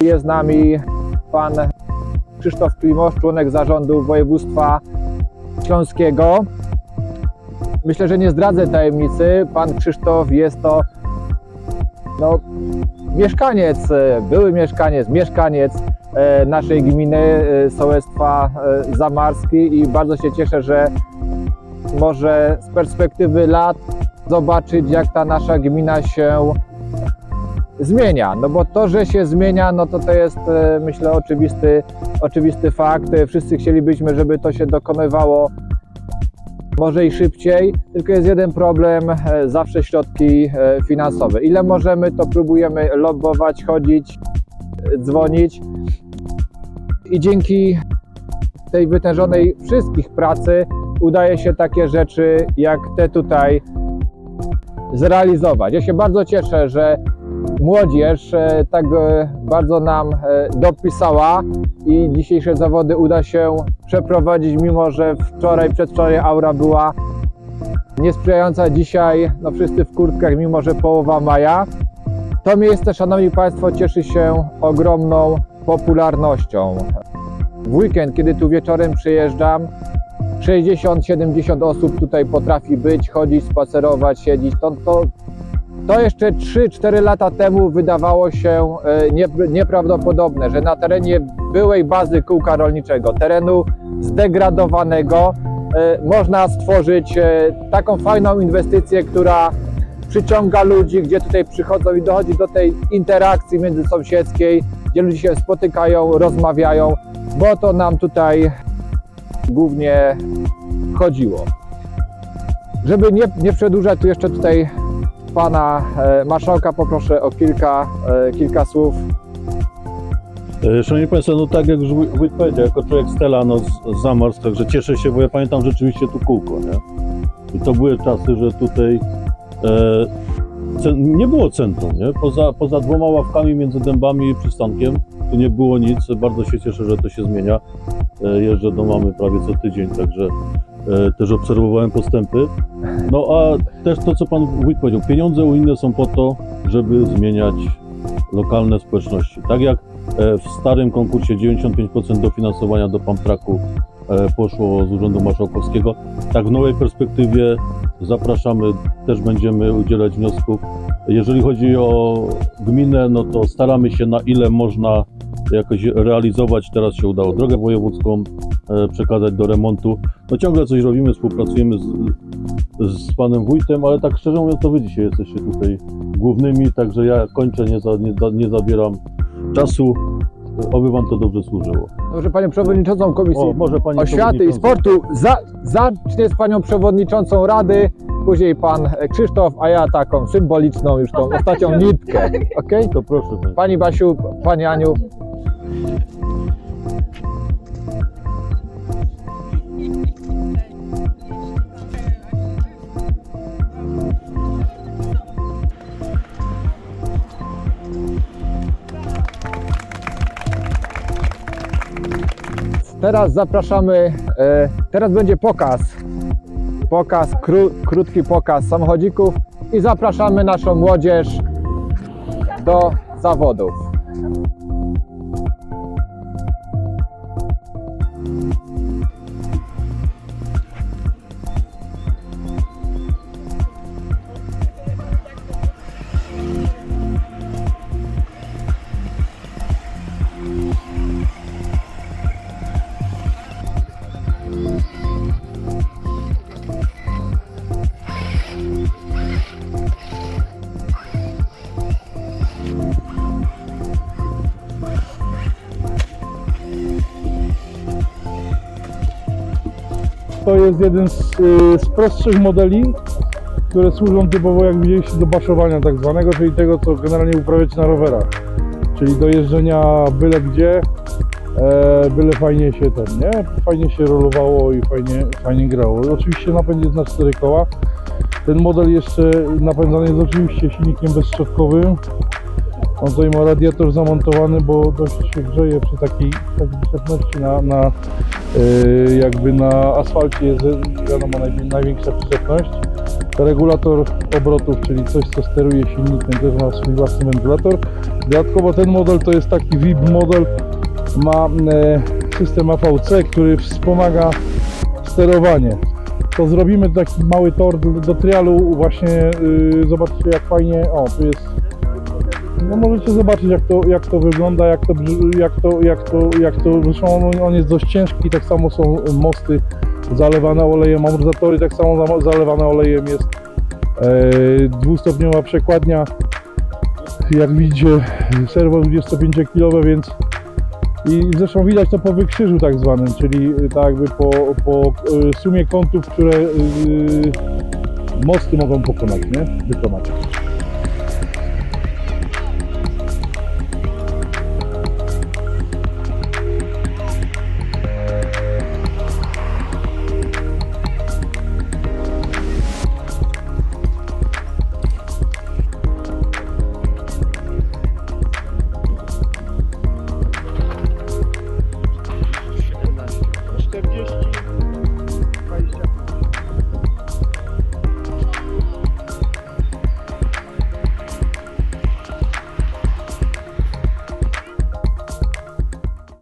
Jest z nami pan Krzysztof Klimosz, członek zarządu województwa śląskiego. Myślę, że nie zdradzę tajemnicy. Pan Krzysztof jest to no, mieszkaniec, były mieszkaniec, mieszkaniec e, naszej gminy e, Sołectwa e, Zamarski i bardzo się cieszę, że może z perspektywy lat zobaczyć, jak ta nasza gmina się zmienia. No bo to, że się zmienia, no to to jest e, myślę oczywisty, oczywisty fakt. E, Wszyscy chcielibyśmy, żeby to się dokonywało może i szybciej, tylko jest jeden problem, e, zawsze środki finansowe. Ile możemy, to próbujemy lobbować, chodzić, dzwonić i dzięki tej wytężonej wszystkich pracy udaje się takie rzeczy jak te tutaj zrealizować. Ja się bardzo cieszę, że młodzież e, tak e, bardzo nam e, dopisała i dzisiejsze zawody uda się przeprowadzić, mimo że wczoraj, przedwczoraj aura była niesprzyjająca. Dzisiaj no wszyscy w kurtkach, mimo że połowa maja. To miejsce, Szanowni Państwo, cieszy się ogromną popularnością. W weekend, kiedy tu wieczorem przyjeżdżam, 60-70 osób tutaj potrafi być, chodzić, spacerować, siedzieć. To, to, to jeszcze 3-4 lata temu wydawało się e, nie, nieprawdopodobne, że na terenie byłej bazy kółka rolniczego, terenu zdegradowanego, e, można stworzyć e, taką fajną inwestycję, która przyciąga ludzi, gdzie tutaj przychodzą i dochodzi do tej interakcji międzysąsiedzkiej, gdzie ludzie się spotykają, rozmawiają, bo to nam tutaj głównie chodziło. Żeby nie, nie przedłużać, tu jeszcze tutaj pana e, marszałka poproszę o kilka, e, kilka słów. E, Szanowni Państwo, no tak jak już wójt powiedział, jako człowiek Stella, no z, z Zamarsk, także cieszę się, bo ja pamiętam rzeczywiście tu kółko, nie? I to były czasy, że tutaj e, nie było centrum, nie? Poza, poza dwoma ławkami między dębami i przystankiem, tu nie było nic, bardzo się cieszę, że to się zmienia. E, jeżdżę do mamy prawie co tydzień, także też obserwowałem postępy. No a też to, co Pan wójt powiedział, pieniądze unijne są po to, żeby zmieniać lokalne społeczności. Tak jak E, W starym konkursie 95% dofinansowania do Pamtraku e, poszło z Urzędu Marszałkowskiego. Tak w nowej perspektywie zapraszamy, też będziemy udzielać wniosków. Jeżeli chodzi o gminę, no to staramy się na ile można jakoś realizować. Teraz się udało drogę wojewódzką e, przekazać do remontu. No ciągle coś robimy, współpracujemy z, z panem wójtem, ale tak szczerze mówiąc, to wy dzisiaj jesteście tutaj głównymi, także ja kończę, nie, za, nie, nie zabieram czasu. Oby Wam to dobrze służyło. Dobrze, panią przewodniczącą Komisji O, może Pani Oświaty i. Sportu za, zacznie z panią przewodniczącą Rady, później pan Krzysztof, a ja taką symboliczną już tą ostatnią nitkę. Okej? To proszę Pani. Pani Basiu, Pani Aniu. Teraz zapraszamy, e, teraz będzie pokaz, pokaz, kró, krótki pokaz samochodzików i zapraszamy naszą młodzież do zawodów. To jest jeden z, y, z prostszych modeli, które służą typowo, jak widzieliście, do baszowania tak zwanego, czyli tego, co generalnie uprawiać na rowerach. Czyli do jeżdżenia byle gdzie, e, byle fajnie się ten, nie? Fajnie się rolowało i fajnie, fajnie grało. Oczywiście napęd jest na cztery koła. Ten model jeszcze napędzany jest oczywiście silnikiem bezszczepkowym. On tutaj ma radiator zamontowany, bo dość się grzeje przy takiej, takiej na, na jakby na asfalcie jest wiadomo najwi- największa przyczepność. regulator obrotów, czyli coś, co steruje silnikiem, też ma swój własny wentylator. Dodatkowo ten model to jest taki VIP model, ma e, system AVC, który wspomaga sterowanie. To zrobimy taki mały tor do trialu, właśnie yy, zobaczcie jak fajnie, o tu jest, no możecie zobaczyć jak to, jak to wygląda, jak to, jak to, jak to, jak to, zresztą on, on jest dość ciężki, tak samo są mosty zalewane olejem, amortyzatory tak samo zalewane olejem jest e, dwustopniowa przekładnia, jak widzicie serwo 25-kilowe, więc i zresztą widać to po wykrzyżu tak zwanym, czyli tak jakby po, po y, sumie kątów, które y, mosty mogą pokonać, nie? Wykonać.